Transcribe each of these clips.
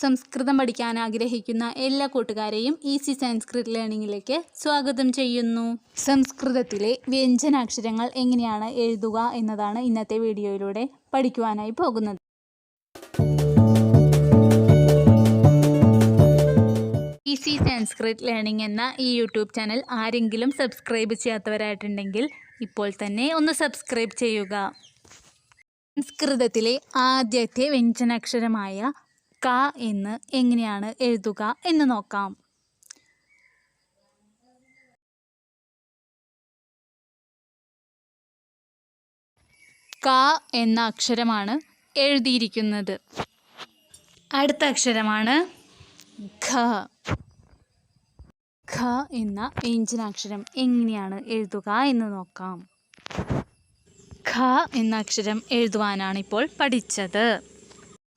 സംസ്കൃതം പഠിക്കാൻ ആഗ്രഹിക്കുന്ന എല്ലാ കൂട്ടുകാരെയും ഈസി സംസ്കൃത് ലേണിംഗിലേക്ക് സ്വാഗതം ചെയ്യുന്നു. സംസ്കൃതത്തിലെ വ്യഞ്ജനാക്ഷരങ്ങൾ എങ്ങനെയാണ് എഴുതുക എന്നതാണ് ഇന്നത്തെ വീഡിയോയിലൂടെ പഠിക്കുവാനായി പോകുന്നത്. ഈസി സംസ്കൃത് ലേണിംഗ് എന്ന ഈ യൂട്യൂബ് ചാനൽ ആരെങ്കിലും സബ്സ്ക്രൈബ് ചെയ്യാത്തവരായിട്ടുണ്ടെങ്കിൽ ഇപ്പോൾ തന്നെ ഒന്ന് സബ്സ്ക്രൈബ് ചെയ്യുക. സംസ്കൃതത്തിലെ ആദ്യത്തെ വ്യഞ്ജനാക്ഷരമായ ക എന്ന് എങ്ങനെയാണ് എഴുതുക എന്ന് നോക്കാം. ക എന്ന അക്ഷരമാണ് എഴുതിയിരിക്കുന്നത്. അടുത്ത അക്ഷരമാണ് ഖ ഖ എന്ന വ്യഞ്ജനാക്ഷരം എങ്ങനെയാണ് എഴുതുക എന്ന് നോക്കാം. ഖ എന്ന അക്ഷരം എഴുതുവാനാണ് ഇപ്പോൾ പഠിച്ചത്.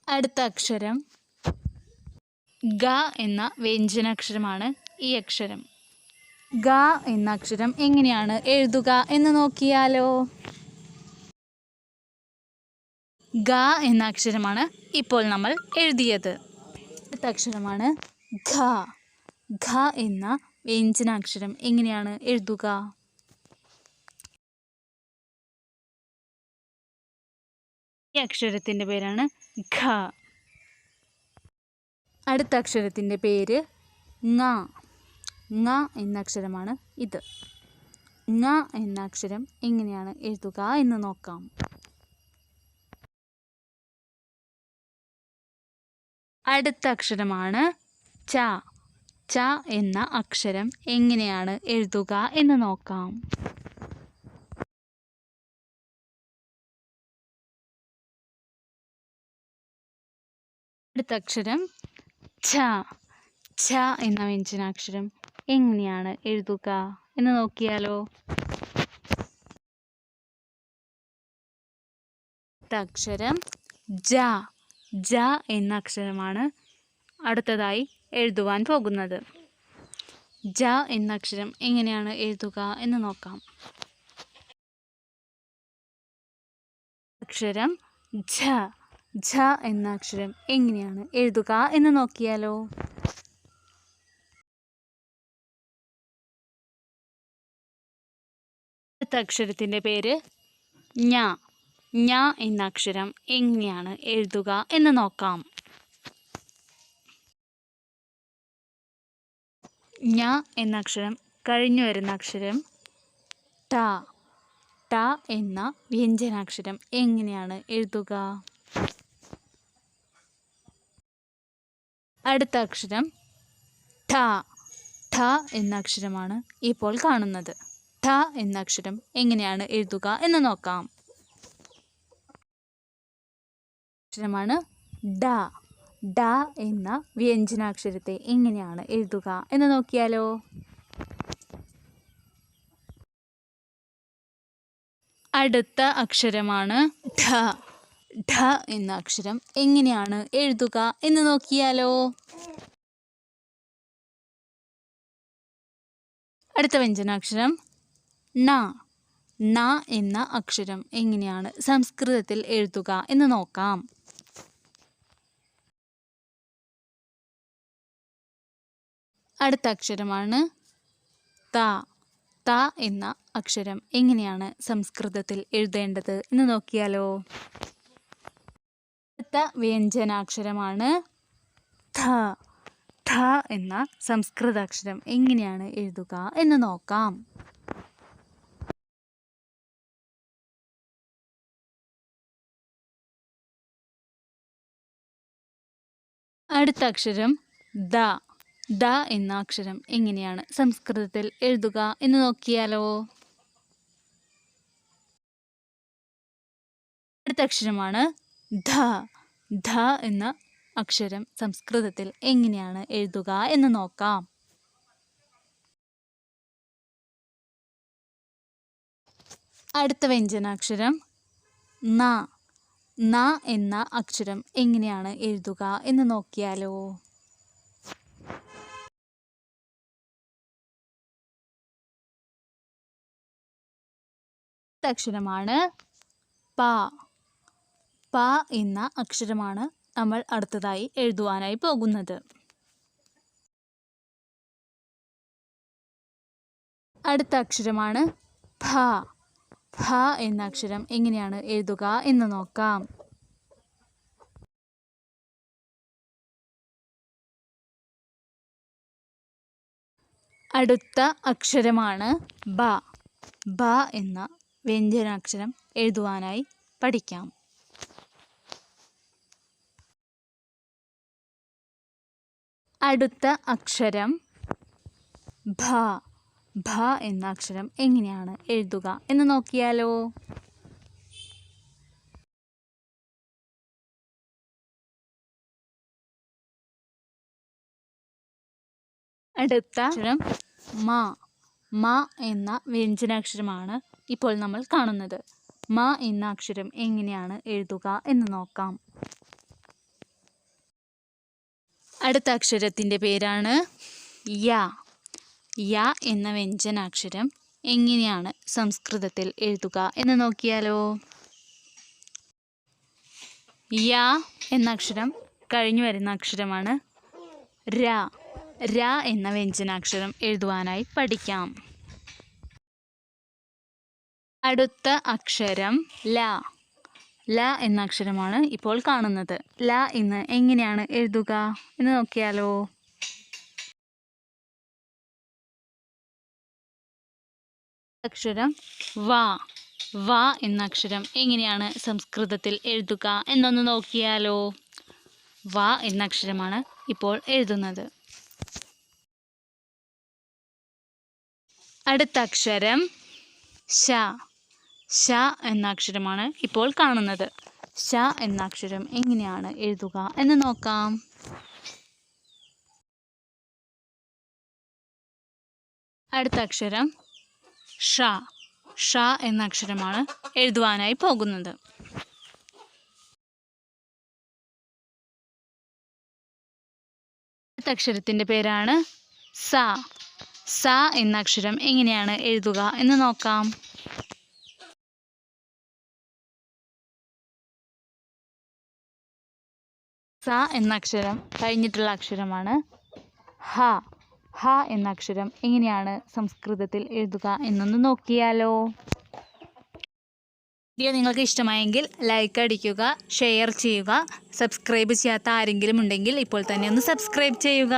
അടുത്ത അക്ഷരം ഗ എന്ന വ്യഞ്ജനാക്ഷരമാണ് ഈ അക്ഷരം. ഗ എന്ന അക്ഷരം എങ്ങനെയാണ് എഴുതുക എന്ന് നോക്കിയാലോ? ഗ എന്ന അക്ഷരമാണ് ഇപ്പോൾ നമ്മൾ എഴുതിയത്. അടുത്ത അക്ഷരമാണ് ഘ. ഘ എന്ന വ്യഞ്ജനാക്ഷരം എങ്ങനെയാണ് എഴുതുക? ഈ അക്ഷരത്തിന്റെ പേരാണ് ഘ അടുത്ത അക്ഷരത്തിന്റെ പേര് ങ. ങ എന്ന അക്ഷരമാണ് ഇത്. ങ എന്ന അക്ഷരം എങ്ങനെയാണ് എഴുതുക എന്ന് നോക്കാം. അടുത്ത അക്ഷരമാണ് ച. ച എന്ന അക്ഷരം എങ്ങനെയാണ് എഴുതുക എന്ന് നോക്കാം. അടുത്ത അക്ഷരം ഛ. ഛ എന്ന വ്യഞ്ജനാക്ഷരം എങ്ങനെയാണ് എഴുതുക എന്ന് നോക്കിയാലോ? അക്ഷരം ജ. ജ എന്ന അക്ഷരമാണ് അടുത്തതായി എഴുതുവാൻ പോകുന്നത്. ജ എന്ന അക്ഷരം എങ്ങനെയാണ് എഴുതുക എന്ന് നോക്കാം. അക്ഷരം ഝ ഝ എന്ന അക്ഷരം എങ്ങനെയാണ് എഴുതുക എന്ന് നോക്കിയാലോ? അടുത്ത അക്ഷരത്തിന്റെ പേര് ഞ. ഞ എന്ന അക്ഷരം എങ്ങനെയാണ് എഴുതുക എന്ന് നോക്കാം. ഞ എന്ന അക്ഷരം കഴിഞ്ഞു വരുന്ന അക്ഷരം ട. ട എന്ന വ്യഞ്ജനാക്ഷരം എങ്ങനെയാണ് എഴുതുക? അടുത്ത അക്ഷരം ഠ. ഠ എന്ന അക്ഷരമാണ് ഇപ്പോൾ കാണുന്നത്. ഠ എന്ന അക്ഷരം എങ്ങനെയാണ് എഴുതുക എന്ന് നോക്കാം. അക്ഷരമാണ് ഡ. ഡ എന്ന വ്യഞ്ജനാക്ഷരത്തെ എങ്ങനെയാണ് എഴുതുക എന്ന് നോക്കിയാലോ. അടുത്ത അക്ഷരമാണ് ഠ. ഠ എന്ന അക്ഷരം എങ്ങനെയാണ് എഴുതുക എന്ന് നോക്കിയാലോ. അടുത്ത വ്യഞ്ജനാക്ഷരം. ന ന എന്ന അക്ഷരം എങ്ങനെയാണ് സംസ്കൃതത്തിൽ എഴുതുക എന്ന് നോക്കാം. അടുത്ത അക്ഷരമാണ് ത. ത എന്ന അക്ഷരം എങ്ങനെയാണ് സംസ്കൃതത്തിൽ എഴുതേണ്ടത് എന്ന് നോക്കിയാലോ. അടുത്ത വ്യഞ്ജനാക്ഷരമാണ് ധ ധ എന്ന സംസ്കൃത അക്ഷരം എങ്ങനെയാണ് എഴുതുക എന്ന് നോക്കാം. അടുത്ത അക്ഷരം ദ. ദ എന്ന അക്ഷരം എങ്ങനെയാണ് സംസ്കൃതത്തിൽ എഴുതുക എന്ന് നോക്കിയാലോ? അടുത്ത അക്ഷരമാണ് ധ. ധ എന്ന അക്ഷരം സംസ്കൃതത്തിൽ എങ്ങനെയാണ് എഴുതുക എന്ന് നോക്കാം. അടുത്ത വ്യഞ്ജനാക്ഷരം. ന. ന എന്ന അക്ഷരം എങ്ങനെയാണ് എഴുതുക എന്ന് നോക്കിയാലോ. അക്ഷരമാണ് പ. പ എന്ന അക്ഷരമാണ് നമ്മൾ അടുത്തതായി എഴുതുവാനായി പോകുന്നത്. അടുത്ത അക്ഷരമാണ് ഭ. ഭ എന്ന അക്ഷരം എങ്ങനെയാണ് എഴുതുക എന്ന് നോക്കാം. അടുത്ത അക്ഷരമാണ് ബ ബ എന്ന വ്യഞ്ജനാക്ഷരം എഴുതുവാനായി പഠിക്കാം. അടുത്ത അക്ഷരം ഭ. ഭ എന്ന അക്ഷരം എങ്ങനെയാണ് എഴുതുക എന്ന് നോക്കിയാലോ? അടുത്ത അക്ഷരം മ. മ എന്ന വ്യഞ്ജനാക്ഷരമാണ് ഇപ്പോൾ നമ്മൾ കാണുന്നത്. മ എന്ന അക്ഷരം എങ്ങനെയാണ് എഴുതുക എന്ന് നോക്കാം. അടുത്ത അക്ഷരത്തിന്റെ പേരാണ് യ. യ എന്ന വ്യഞ്ജനാക്ഷരം എങ്ങനെയാണ് സംസ്കൃതത്തിൽ എഴുതുക എന്ന് നോക്കിയാലോ? യ എന്ന അക്ഷരം കഴിഞ്ഞു വരുന്ന അക്ഷരമാണ് ര. ര എന്ന വ്യഞ്ജനാക്ഷരം എഴുതുവാനായി പഠിക്കാം. അടുത്ത അക്ഷരം ല. ല എന്ന അക്ഷരമാണ് ഇപ്പോൾ കാണുന്നത്. ല എന്ന് എങ്ങനെയാണ് എഴുതുക? എന്ന് നോക്കിയാലോ. അക്ഷരം വ. വ എന്ന അക്ഷരം എങ്ങനെയാണ് സംസ്കൃതത്തിൽ എഴുതുക എന്നൊന്ന് നോക്കിയാലോ. വ എന്ന അക്ഷരമാണ് ഇപ്പോൾ എഴുതുന്നത്. അടുത്ത അക്ഷരം ശ. ശ എന്ന അക്ഷരമാണ് ഇപ്പോൾ കാണുന്നത്. ശ എന്ന അക്ഷരം എങ്ങനെയാണ് എഴുതുക എന്ന് നോക്കാം. അടുത്ത അക്ഷരം ഷ. ഷ എന്ന അക്ഷരമാണ് എഴുതുവാനായി പോകുന്നത്. അടുത്ത അക്ഷരത്തിന്റെ പേരാണ് സ. സ എന്ന അക്ഷരം എങ്ങനെയാണ് എഴുതുക എന്ന് നോക്കാം. സ എന്ന അക്ഷരം കഴിഞ്ഞിട്ടുള്ള അക്ഷരമാണ് ഹ ഹ എന്ന അക്ഷരം എങ്ങനെയാണ് സംസ്കൃതത്തിൽ എഴുതുക എന്നൊന്ന് നോക്കിയാലോ. വീഡിയോ നിങ്ങൾക്ക് ഇഷ്ടമായെങ്കിൽ ലൈക്ക് അടിക്കുക ഷെയർ ചെയ്യുക സബ്സ്ക്രൈബ് ചെയ്യാത്ത ആരെങ്കിലും ഉണ്ടെങ്കിൽ ഇപ്പോൾ തന്നെ ഒന്ന് സബ്സ്ക്രൈബ് ചെയ്യുക.